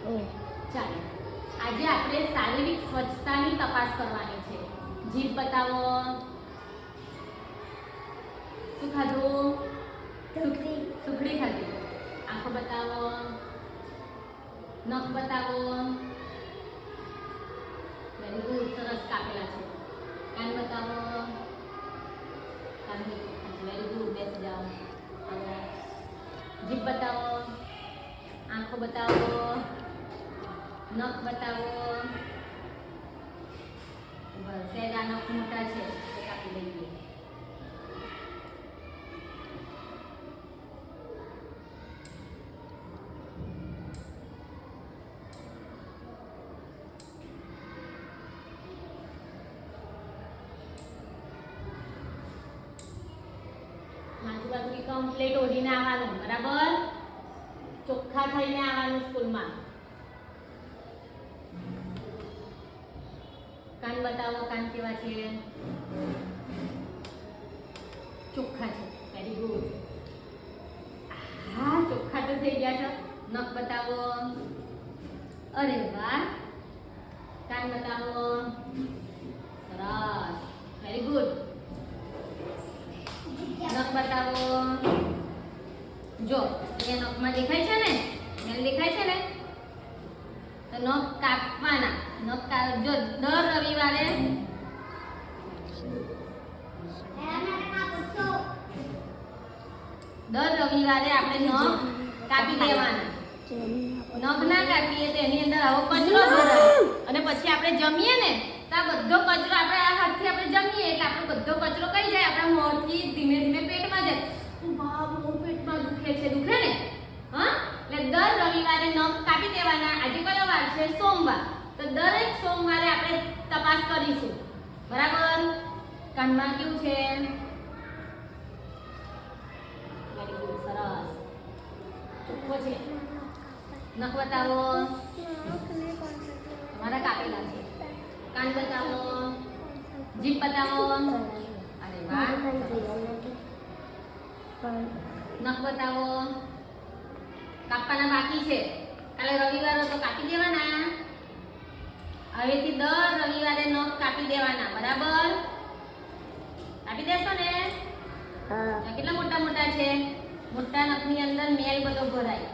ચાલો. આજે આપણે શારીરિક સ્વચ્છતાની તપાસ કરવાની છે. જીભ બતાવો. શું ખાધું? સુખડી. સુખડી ખાધી. આંખો બતાવો. નખ બતાવો. વેરી ગુડ સરસ કાપેલા છે. કાન બતાવો. કાન વેરી ગુડ બેસી જાઓ. જીભ બતાવો. આંખો બતાવો. નખ બતાવો. સહેજ નખ મોટા છે તો કાપી લઈએ. આજુબાજુની કમ્પ્લેટ ઓઢીને આવવાનું, બરાબર? ચોખ્ખા થઈને આવવાનું સ્કૂલમાં. કાન બતાવો, કાન કેવા છે? ચોખ્ખા છે. વેરી ગુડ હા, ચોખ્ખા તો થઈ ગયા છે. નખ બતાવો. અરે વાહ. કાન બતાવો. સરસ. વેરી ગુડ નખ બતાવો. જો, અહીંયા નખમાં દેખાય છે ને? મેલ દેખાય છે ને? તો નખ કાપવાના. જો દર રવિવારે દર રવિવારે આપણે નખ કાપી દેવાના. નખ ના કાપીએ તો એની અંદર આવો કચરો અને પછી આપણે જમીએ ને, તો આ બધો કચરો આપણે આ હાથથી આપણે જમીએ એટલે આપણો બધો કચરો કઈ જાય? આપણા મોંથી ધીમે ધીમે પેટમાં જાય ઓ બાપ બહુ પેટમાં દુખે છે દુખે ને હા એટલે દર રવિવારે નખ કાપી દેવાના આજે કયો વાર છે સોમવાર તો દરેક સોમવારે આપણે તપાસ કરીશું. બરાબર? કાનમાં કેવું છે? સરસ. છે. નખ બતાવો. કાપેલા છે. કાન બતાવો. જીભ બતાવો. અરે વાહ કાપવાના બાકી છે. કાલે રવિવાર હતો કાપી દેવાના. હવેથી દર રવિવારે નખ કાપી દેવાના બરાબર? કાપી દેશો ને? કેટલા મોટા મોટા છે? મોટા નખની અંદર મેલ બધો ભરાય.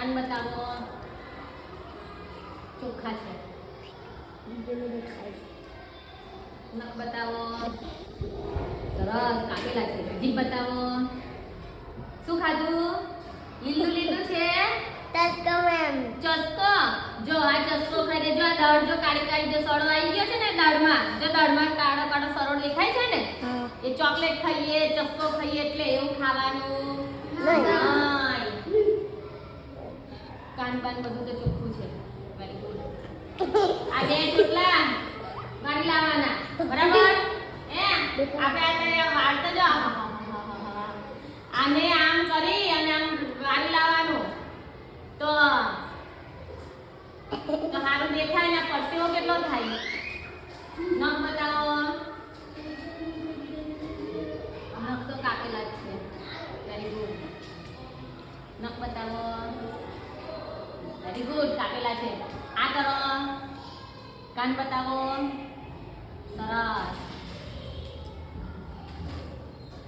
કાન બતાવો. ચોખ્ખા છે. નખ બતાવો. સરસ કાપેલા છે. જીભ બતાવો. શું ખાધું? લીલું લીલું છે? ચસ્કો જો આ ચસ્કો ખાઈ જો આ દાળ જો કાળી કાળી જો સડો આવી ગયો છે ને દાળમાં જો દાળમાં કાળો કાળો સડો દેખાય છે ને એ ચોકલેટ ખાઈએ ચસ્કો ખાઈએ એટલે એવું ખાવાનું. નહીં. નહીં. કાન બધું તો ચોખ્ખું છે. વેરી ગુડ આ બે ચોટલા મારી લાવવાના. બરાબર? એ આપણે આપણે વાળતો જો આને આમ કરી અને આમ વાળી લાવવાનું. તો તો સારું દેખાય ને, પરસેવો કેટલો થાય? નખ બતાવો. નખ તો કાપેલા જ છે. વેરી ગુડ નખ બતાવો. વેરી ગુડ કાપેલા છે. આ કરો. કાન બતાવો. સરસ.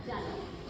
ચાલો.